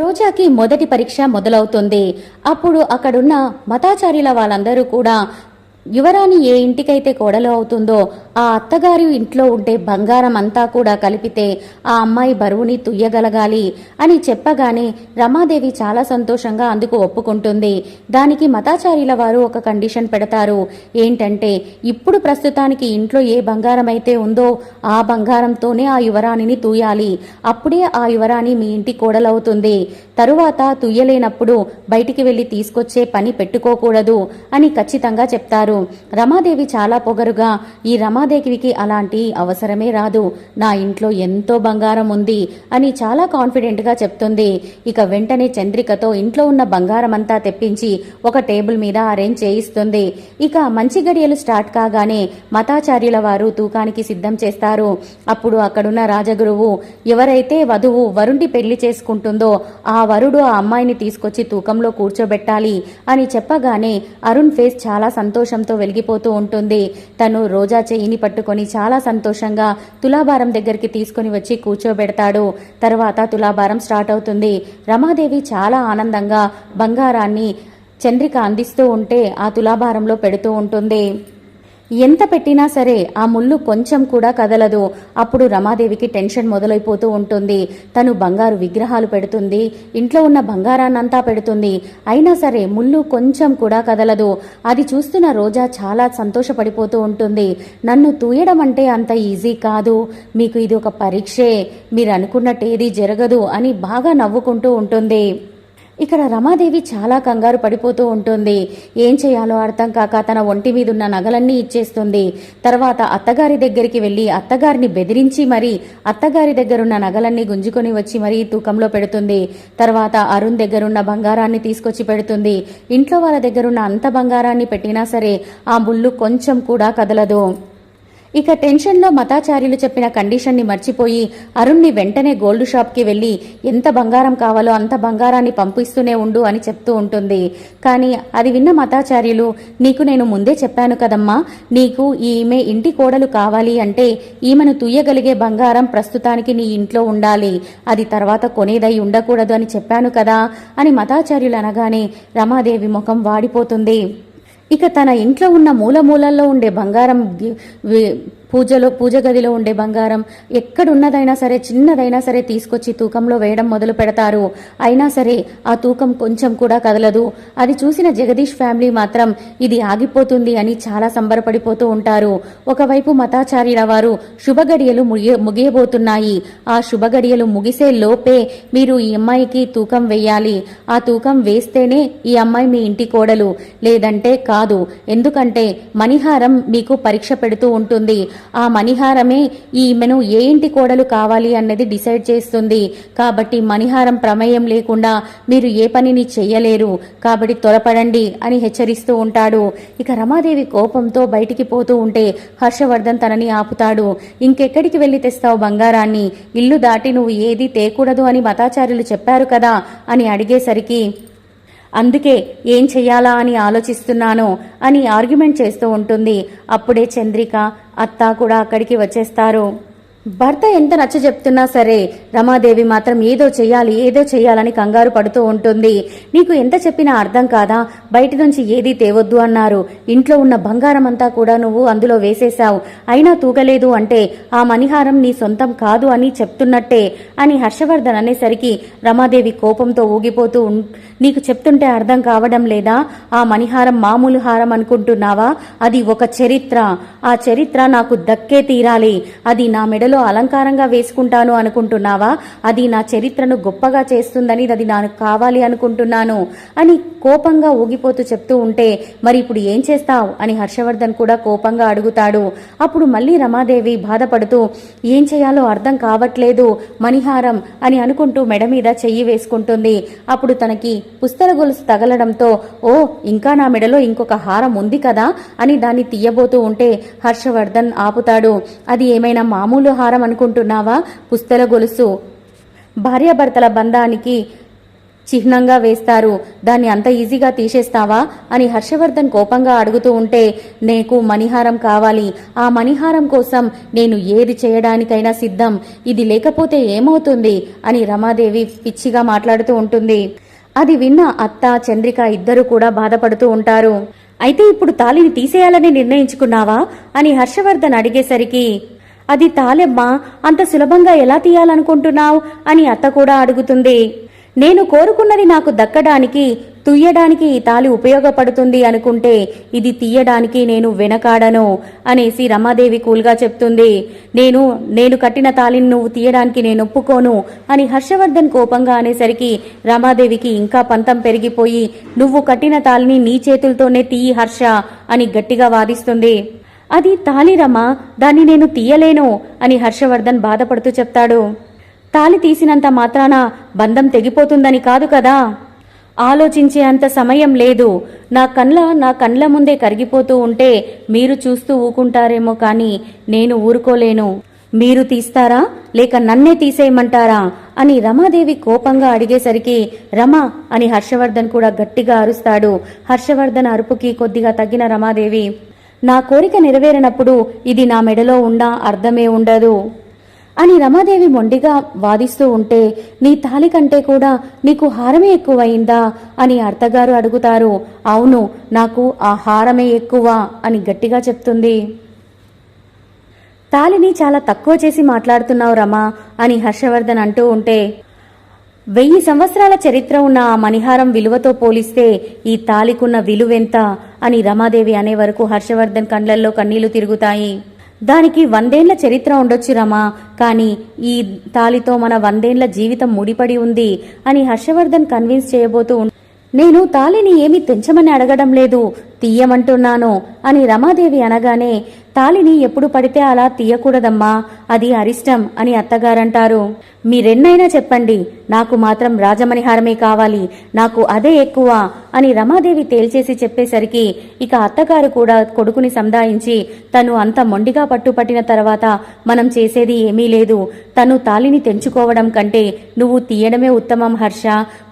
రోజాకి మొదటి పరీక్ష మొదలవుతుంది. అప్పుడు అక్కడున్న మతాచార్యుల వాళ్ళందరూ కూడా యువరాణి ఏ ఇంటికైతే కోడలు అవుతుందో ఆ అత్తగారి ఇంట్లో ఉండే బంగారం అంతా కూడా కలిపితే ఆ అమ్మాయి బరువుని తుయ్యగలగాలి అని చెప్పగానే రమాదేవి చాలా సంతోషంగా అందుకు ఒప్పుకుంటుంది. దానికి మతాచార్యుల వారు ఒక కండిషన్ పెడతారు. ఏంటంటే ఇప్పుడు ప్రస్తుతానికి ఇంట్లో ఏ బంగారం అయితే ఉందో ఆ బంగారంతోనే ఆ యువరాణిని తూయాలి. అప్పుడే ఆ యువరాణి మీ ఇంటి కోడలవుతుంది. తరువాత తుయ్యలేనప్పుడు బయటికి వెళ్ళి తీసుకొచ్చే పని పెట్టుకోకూడదు అని ఖచ్చితంగా చెప్తారు. రమాదేవి చాలా పొగరుగా ఈ రమా రమాదేవికి అలాంటి అవసరమే రాదు. నా ఇంట్లో ఎంతో బంగారం ఉంది అని చాలా కాన్ఫిడెంట్గా చెప్తుంది. ఇక వెంటనే చంద్రికతో ఇంట్లో ఉన్న బంగారం అంతా తెప్పించి ఒక టేబుల్ మీద అరేంజ్ చేయిస్తుంది. ఇక మంచి గడియలు స్టార్ట్ కాగానే మతాచార్యుల వారు తూకానికి సిద్ధం చేస్తారు. అప్పుడు అక్కడున్న రాజగురువు ఎవరైతే వధువు వరుణ్ణి పెళ్ళి చేసుకుంటుందో ఆ వరుడు ఆ అమ్మాయిని తీసుకొచ్చి తూకంలో కూర్చోబెట్టాలి అని చెప్పగానే అరుణ్ ఫేస్ చాలా సంతోషంతో వెలిగిపోతూ ఉంటుంది. తను రోజా చెయ్యిని పట్టుకొని చాలా సంతోషంగా తులాభారం దగ్గరికి తీసుకొని వచ్చి కూర్చోబెడతాడు. తర్వాత తులాభారం స్టార్ట్ అవుతుంది. రమాదేవి చాలా ఆనందంగా బంగారాన్ని చంద్రిక అందిస్తూ ఉంటే ఆ తులాభారంలో పెడుతూ ఉంటుంది. ఎంత పెట్టినా సరే ఆ ముళ్ళు కొంచెం కూడా కదలదు. అప్పుడు రమాదేవికి టెన్షన్ మొదలైపోతూ ఉంటుంది. తను బంగారు విగ్రహాలు పెడుతుంది. ఇంట్లో ఉన్న బంగారాన్నంతా పెడుతుంది. అయినా సరే ముళ్ళు కొంచెం కూడా కదలదు. అది చూస్తున్న రోజా చాలా సంతోషపడిపోతూ ఉంటుంది. నన్ను తూయడం అంటే అంత ఈజీ కాదు. మీకు ఇది ఒక పరీక్షే. మీరు అనుకున్నట్టు ఏది జరగదు అని బాగా నవ్వుకుంటూ ఉంటుంది. ఇక్కడ రమాదేవి చాలా కంగారు పడిపోతూ ఉంటుంది. ఏం చేయాలో అర్థం కాక తన ఒంటి మీదున్న నగలన్నీ ఇచ్చేస్తుంది. తర్వాత అత్తగారి దగ్గరికి వెళ్ళి అత్తగారిని బెదిరించి మరీ అత్తగారి దగ్గరున్న నగలన్నీ గుంజుకొని వచ్చి మరీ తూకంలో పెడుతుంది. తర్వాత అరుణ్ దగ్గరున్న బంగారాన్ని తీసుకొచ్చి పెడుతుంది. ఇంట్లో వాళ్ళ దగ్గరున్న అంత బంగారాన్ని పెట్టినా సరే ఆ బుల్లు కొంచెం కూడా కదలదు. ఇక టెన్షన్లో మతాచార్యులు చెప్పిన కండిషన్ని మర్చిపోయి అరుణ్ని వెంటనే గోల్డ్ షాప్కి వెళ్ళి ఎంత బంగారం కావాలో అంత బంగారాన్ని పంపిస్తూనే ఉండు అని చెప్తూ ఉంటుంది. కానీ అది విన్న మతాచార్యులు నీకు నేను ముందే చెప్పాను కదమ్మా నీకు ఈమె ఇంటి కోడలు కావాలి అంటే ఈమెను తుయ్యగలిగే బంగారం ప్రస్తుతానికి నీ ఇంట్లో ఉండాలి. అది తర్వాత కొనేదై ఉండకూడదు అని చెప్పాను కదా అని మతాచార్యులు అనగానే రమాదేవి ముఖం వాడిపోతుంది. ఇక తన ఇంట్లో ఉన్న మూల మూలల్లో ఉండే బంగారం పూజలో పూజ గదిలో ఉండే బంగారం ఎక్కడున్నదైనా సరే చిన్నదైనా సరే తీసుకొచ్చి తూకంలో వేయడం మొదలు పెడతారు. అయినా సరే ఆ తూకం కొంచెం కూడా కదలదు. అది చూసిన జగదీష్ ఫ్యామిలీ మాత్రం ఇది ఆగిపోతుంది అని చాలా సంబరపడిపోతూ ఉంటారు. ఒకవైపు మతాచార్యుల వారు శుభగడియలు ముగియ ముగియబోతున్నాయి. ఆ శుభగడియలు ముగిసే లోపే మీరు ఈ అమ్మాయికి తూకం వేయాలి. ఆ తూకం వేస్తేనే ఈ అమ్మాయి మీ ఇంటి కోడలు. లేదంటే కాదు. ఎందుకంటే మణిహారం మీకు పరీక్ష పెడుతూ ఉంటుంది. ఆ మణిహారమే ఈమెను ఏ ఇంటి కోడలు కావాలి అన్నది డిసైడ్ చేస్తుంది. కాబట్టి మణిహారం ప్రమేయం లేకుండా మీరు ఏ పనిని చెయ్యలేరు. కాబట్టి త్వరపడండి అని హెచ్చరిస్తూ ఉంటాడు. ఇక రమాదేవి కోపంతో బయటికి పోతూ ఉంటే హర్షవర్ధన్ తనని ఆపుతాడు. ఇంకెక్కడికి వెళ్ళి తెస్తావు బంగారాన్ని? ఇల్లు దాటి నువ్వు ఏది తేకూడదు అని మతాచార్యులు చెప్పారు కదా అని అడిగేసరికి అందుకే ఏం చెయ్యాలా అని ఆలోచిస్తున్నాను అని ఆర్గ్యుమెంట్ చేస్తూ ఉంటుంది. అప్పుడే చంద్రిక అత్త కూడా అక్కడికి వచ్చేస్తారు. భర్త ఎంత నచ్చ చెప్తున్నా సరే రమాదేవి మాత్రం ఏదో చెయ్యాలి ఏదో చెయ్యాలని కంగారు పడుతూ ఉంటుంది. నీకు ఎంత చెప్పినా అర్థం కాదా? బయట నుంచి ఏదీ తేవద్దు అన్నారు. ఇంట్లో ఉన్న బంగారం అంతా కూడా నువ్వు అందులో వేసేశావు. అయినా తూగలేదు అంటే ఆ మణిహారం నీ సొంతం కాదు అని చెప్తున్నట్టే అని హర్షవర్ధన్ అనేసరికి రమాదేవి కోపంతో ఊగిపోతూ నీకు చెప్తుంటే అర్థం కావడం లేదా? ఆ మణిహారం మామూలు హారం అనుకుంటున్నావా? అది ఒక చరిత్ర. ఆ చరిత్ర నాకు దక్కే తీరాలి. అది నా మెడలో అలంకారంగా వేసుకుంటాను అనుకుంటున్నావా? అది నా చరిత్రను గొప్పగా చేస్తుందని అది నాకు కావాలి అనుకుంటున్నాను. అని కోపంగా ఊగిపోతూ చెప్తూ ఉంటే మరి ఇప్పుడు ఏం చేస్తావు? అని హర్షవర్ధన్ కూడా కోపంగా అడుగుతాడు. అప్పుడు మళ్ళీ రమాదేవి బాధపడుతూ ఏం చేయాలో అర్థం కావట్లేదు మణిహారం అని అనుకుంటూ మెడ మీద చెయ్యి వేసుకుంటుంది. అప్పుడు తనకి పుస్తల గొలుసు తగలడంతో ఓ ఇంకా నా మెడలో ఇంకొక హారం ఉంది కదా? అని దాన్ని తీయబోతూ ఉంటే హర్షవర్ధన్ ఆపుతాడు. అది ఏమైనా మామూలు హారం అనుకుంటున్నావా? పుస్తల గొలుసు. భార్యాభర్తల బంధానికి చిహ్నంగా వేస్తారు. దాన్ని అంత ఈజీగా తీసేస్తావా? అని హర్షవర్ధన్ కోపంగా అడుగుతూ ఉంటే నీకు మణిహారం కావాలి. ఆ మణిహారం కోసం నేను ఏది చేయడానికైనా సిద్ధం. ఇది లేకపోతే ఏమవుతుంది? అని రమాదేవి పిచ్చిగా మాట్లాడుతూ ఉంటుంది. అది విన్న అత్త చంద్రిక ఇద్దరు కూడా బాధపడుతూ ఉంటారు. అయితే ఇప్పుడు తాళిని తీసేయాలని నిర్ణయించుకున్నావా? అని హర్షవర్ధన్ అడిగేసరికి అది తాలెమ్మా అంత సులభంగా ఎలా తీయాలనుకుంటున్నావు? అని అత్త కూడా అడుగుతుంది. నేను కోరుకున్నది నాకు దక్కడానికి తుయ్యడానికి ఈ తాలి ఉపయోగపడుతుంది అనుకుంటే ఇది తీయడానికి నేను వెనకాడను అనేసి రమాదేవి కూల్గా చెప్తుంది. నేను నేను కట్టిన తాలిని నువ్వు తీయడానికి నేను ఒప్పుకోను అని హర్షవర్ధన్ కోపంగా అనేసరికి రమాదేవికి ఇంకా పంతం పెరిగిపోయి నువ్వు కట్టిన తాలిని నీ చేతులతోనే తీయి హర్ష అని గట్టిగా వాదిస్తుంది. అది తాలిరమ్మా దాన్ని నేను తీయలేను అని హర్షవర్ధన్ బాధపడుతూ చెప్తాడు. తాలి తీసినంత మాత్రాన బంధం తెగిపోతుందని కాదు కదా? ఆలోచించే అంత సమయం లేదు. నా కండ్ల నా కండ్ల ముందే కరిగిపోతూ ఉంటే మీరు చూస్తూ ఊకుంటారేమో కానీ నేను ఊరుకోలేను. మీరు తీస్తారా? లేక నన్నే తీసేయమంటారా? అని రమాదేవి కోపంగా అడిగేసరికి రమ అని హర్షవర్ధన్ కూడా గట్టిగా అరుస్తాడు. హర్షవర్ధన్ అరుపుకి కొద్దిగా తగ్గిన రమాదేవి నా కోరిక నెరవేరినప్పుడు ఇది నా మెడలో ఉన్న అర్థమే ఉండదు. అని రమాదేవి మొండిగా వాదిస్తూ ఉంటే నీ తాలి కంటే కూడా నీకు హారమే ఎక్కువయిందా అని అర్థగారు అడుగుతారు. అవును నాకు ఆ హారమే ఎక్కువ అని గట్టిగా చెప్తుంది. తాలిని చాలా తక్కువ చేసి మాట్లాడుతున్నావు రమా అని హర్షవర్ధన్ అంటూ ఉంటే వెయ్యి సంవత్సరాల చరిత్ర ఉన్న ఆ మణిహారం విలువతో పోలిస్తే ఈ తాలికున్న విలువెంత? అని రమాదేవి అనే వరకు హర్షవర్ధన్ కండ్లల్లో కన్నీళ్ళు తిరుగుతాయి. దానికి వందేళ్ళ చరిత్ర ఉండొచ్చు రమా కానీ ఈ తాలితో మన వందేండ్ల జీవితం ముడిపడి ఉంది అని హర్షవర్ధన్ కన్విన్స్ చేయబోతూ నేను తాలిని ఏమీ తెంచమని అడగడం లేదు. తీయమంటున్నాను అని రమాదేవి అనగానే తాలిని ఎప్పుడు పడితే అలా తీయకూడదమ్మా అది అరిష్టం అని అత్తగారంటారు. మీరెన్నైనా చెప్పండి నాకు మాత్రం రాజమణిహారమే కావాలి నాకు అదే ఎక్కువ అని రమాదేవి తేల్చేసి చెప్పేసరికి ఇక అత్తగారు కూడా కొడుకుని సంధాయించి తను అంత మొండిగా పట్టుపట్టిన తర్వాత మనం చేసేది ఏమీ లేదు తను తాలిని తెంచుకోవడం కంటే నువ్వు తీయడమే ఉత్తమం హర్ష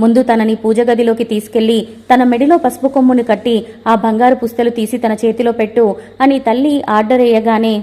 ముందు తనని పూజ గదిలోకి తీసుకెళ్ళి తన మెడిలో పసుపు కొమ్ముని కట్టి ఆ బంగారు పుస్తలు తీసి తన చేతిలో పెట్టు అని తల్లి ఆర్డర్ వేయగానే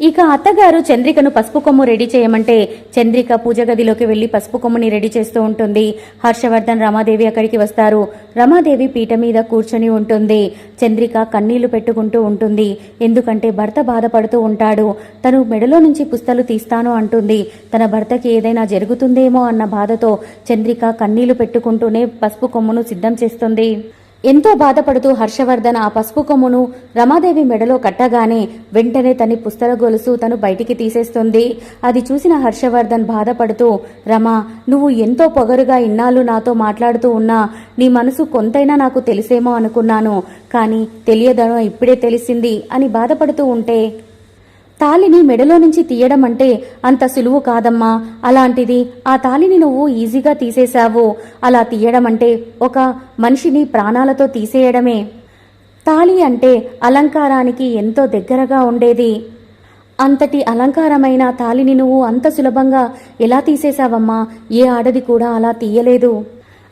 ఇక అత్తగారు చంద్రికను పసుపు కొమ్ము రెడీ చేయమంటే చంద్రిక పూజ గదిలోకి వెళ్ళి పసుపు కొమ్ముని రెడీ చేస్తూ ఉంటుంది. హర్షవర్ధన్ రమాదేవి అక్కడికి వస్తారు. రమాదేవి పీట మీద కూర్చొని ఉంటుంది. చంద్రిక కన్నీళ్ళు పెట్టుకుంటూ ఉంటుంది. ఎందుకంటే భర్త బాధపడుతూ ఉంటాడు. తను మెడలో నుంచి పుస్తలు తీస్తాను అంటుంది. తన భర్తకి ఏదైనా జరుగుతుందేమో అన్న బాధతో చంద్రిక కన్నీళ్ళు పెట్టుకుంటూనే పసుపు కొమ్మును సిద్ధం చేస్తుంది. ఎంతో బాధపడుతూ హర్షవర్ధన్ ఆ పసుపు కొమ్మును రమాదేవి మెడలో కట్టగానే వెంటనే తని పుస్తల గొలుసు తను బయటికి తీసేస్తుంది. అది చూసిన హర్షవర్ధన్ బాధపడుతూ రమా నువ్వు ఎంతో పొగరుగా ఇన్నాళ్ళు నాతో మాట్లాడుతూ ఉన్నా నీ మనసు కొంతైనా నాకు తెలిసేమో అనుకున్నాను కానీ తెలియదనో ఇప్పుడే తెలిసింది అని బాధపడుతూ ఉంటే తాలిని మెడలో నుంచి తీయడం అంటే అంత సులువు కాదమ్మా. అలాంటిది ఆ తాలిని నువ్వు ఈజీగా తీసేశావు. అలా తీయడం అంటే ఒక మనిషిని ప్రాణాలతో తీసేయడమే. తాళి అంటే అలంకారానికి ఎంతో దగ్గరగా ఉండేది. అంతటి అలంకారమైన తాలిని నువ్వు అంత సులభంగా ఎలా తీసేశావమ్మా? ఏ ఆడది కూడా అలా తీయలేదు.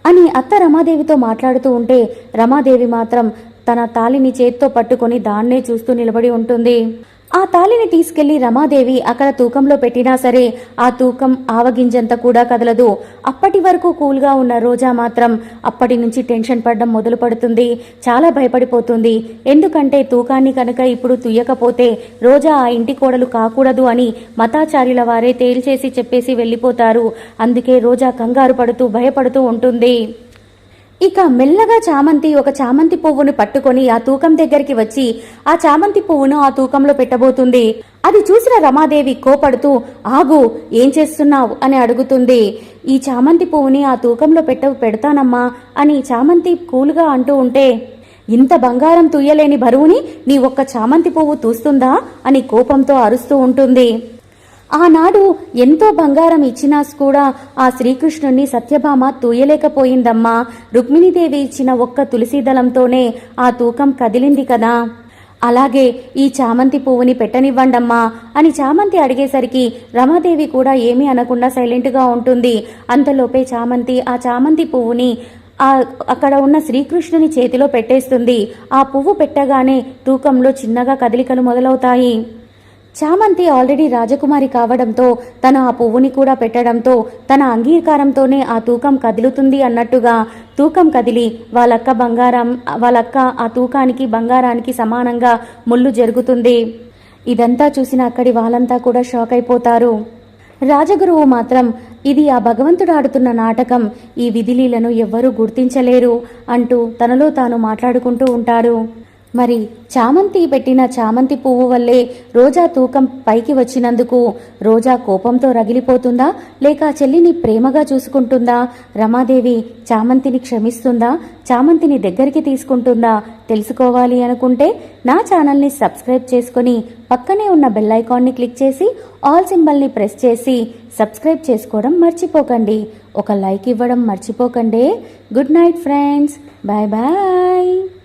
అని అత్త రమాదేవితో మాట్లాడుతూ ఉంటే రమాదేవి మాత్రం తన తాలిని చేత్తో పట్టుకొని దాన్నే చూస్తూ నిలబడి ఉంటుంది. ఆ తాలిని తీసుకెళ్ళి రమాదేవి అక్కడ తూకంలో పెట్టినా సరే ఆ తూకం ఆవగింజంత కూడా కదలదు. అప్పటి వరకు కూల్గా ఉన్న రోజా మాత్రం అప్పటి నుంచి టెన్షన్ పడడం మొదలు పడుతుంది చాలా భయపడిపోతుంది. ఎందుకంటే తూకాన్ని కనుక ఇప్పుడు తుయ్యకపోతే రోజా ఆ ఇంటి కోడలు కాకూడదు అని మతాచార్యుల వారే తేల్చేసి చెప్పేసి వెళ్ళిపోతారు. అందుకే రోజా కంగారు పడుతూ భయపడుతూ ఉంటుంది. ఇక మెల్లగా చామంతి ఒక చామంతి పువ్వును పట్టుకొని ఆ తూకం దగ్గరికి వచ్చి ఆ చామంతి పువ్వును ఆ తూకంలో పెట్టబోతుంది. అది చూసిన రమాదేవి కోపడుతూ ఆగు ఏం చేస్తున్నావు? అని అడుగుతుంది. ఈ చామంతి పువ్వుని ఆ తూకంలో పెట్ట పెడతానమ్మా అని చామంతి కూలుగా అంటూ ఉంటే ఇంత బంగారం తూయలేని బరువుని నీ ఒక్క చామంతి పువ్వు తూస్తుందా? అని కోపంతో అరుస్తూ ఉంటుంది. ఆనాడు ఎంతో బంగారం ఇచ్చినా కూడా ఆ శ్రీకృష్ణుణ్ణి సత్యభామ తూయలేకపోయిందమ్మా. రుక్మిణీదేవి ఇచ్చిన ఒక్క తులసి దళంతోనే ఆ తూకం కదిలింది కదా. అలాగే ఈ చామంతి పువ్వుని పెట్టనివ్వండమ్మా అని చామంతి అడిగేసరికి రమాదేవి కూడా ఏమీ అనకుండా సైలెంట్గా ఉంటుంది. అంతలోపే చామంతి ఆ చామంతి పువ్వుని ఆ అక్కడ ఉన్న శ్రీకృష్ణుని చేతిలో పెట్టేస్తుంది. ఆ పువ్వు పెట్టగానే తూకంలో చిన్నగా కదలికలు మొదలవుతాయి. చామంతి ఆల్రెడీ రాజకుమారి కావడంతో తను ఆ పువ్వుని కూడా పెట్టడంతో తన అంగీకారంతోనే ఆ తూకం కదులుతుంది అన్నట్టుగా తూకం కదిలి వాళ్ళక్క బంగారం వాళ్ళక్క ఆ తూకానికి బంగారానికి సమానంగా ముళ్ళు జరుగుతుంది. ఇదంతా చూసిన అక్కడి వాళ్ళంతా కూడా షాక్ అయిపోతారు. రాజగురువు మాత్రం ఇది ఆ భగవంతుడు ఆడుతున్న నాటకం. ఈ విధిలీలను ఎవ్వరూ గుర్తించలేరు అంటూ తనలో తాను మాట్లాడుకుంటూ ఉంటాడు. మరి చామంతి పెట్టిన చామంతి పువ్వు వల్లే రోజా తూకం పైకి వచ్చినందుకు రోజా కోపంతో రగిలిపోతుందా? లేక చెల్లిని ప్రేమగా చూసుకుంటుందా? రమాదేవి చామంతిని క్షమిస్తుందా? చామంతిని దగ్గరికి తీసుకుంటుందా? తెలుసుకోవాలి అనుకుంటే నా ఛానల్ని సబ్స్క్రైబ్ చేసుకొని పక్కనే ఉన్న బెల్ ఐకాన్ని క్లిక్ చేసి ఆల్ సింబల్ని ప్రెస్ చేసి సబ్స్క్రైబ్ చేసుకోవడం మర్చిపోకండి. ఒక లైక్ ఇవ్వడం మర్చిపోకండి. Good night friends. Bye bye.